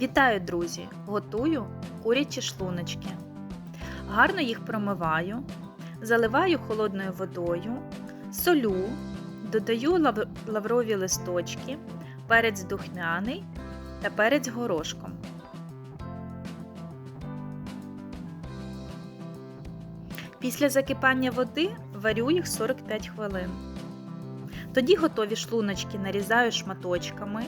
Вітаю, друзі! Готую курячі шлуночки. Гарно їх промиваю, заливаю холодною водою, солю, додаю лав- лаврові листочки, перець духмяний та перець горошком. Після закипання води варю їх 45 хвилин. Тоді готові шлуночки нарізаю шматочками.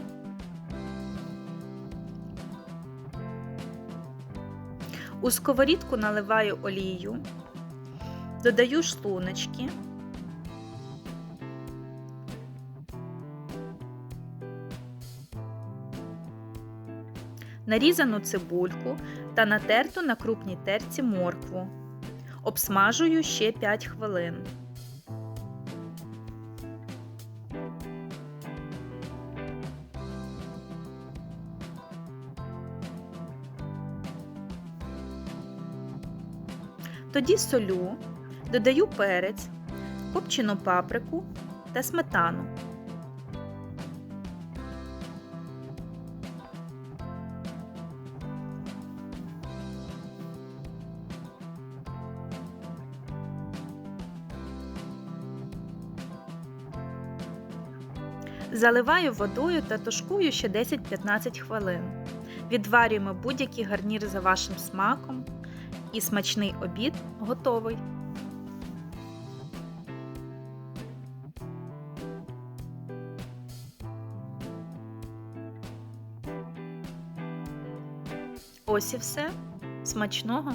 У сковорідку наливаю олію, додаю шлуночки. Нарізану цибульку та натерту на крупній терці моркву. Обсмажую ще 5 хвилин. Тоді солю, додаю перець, копчену паприку та сметану. Заливаю водою та тушкую ще 10-15 хвилин. Відварюємо будь-який гарнір за вашим смаком, і смачний обід готовий. Ось і все. Смачного!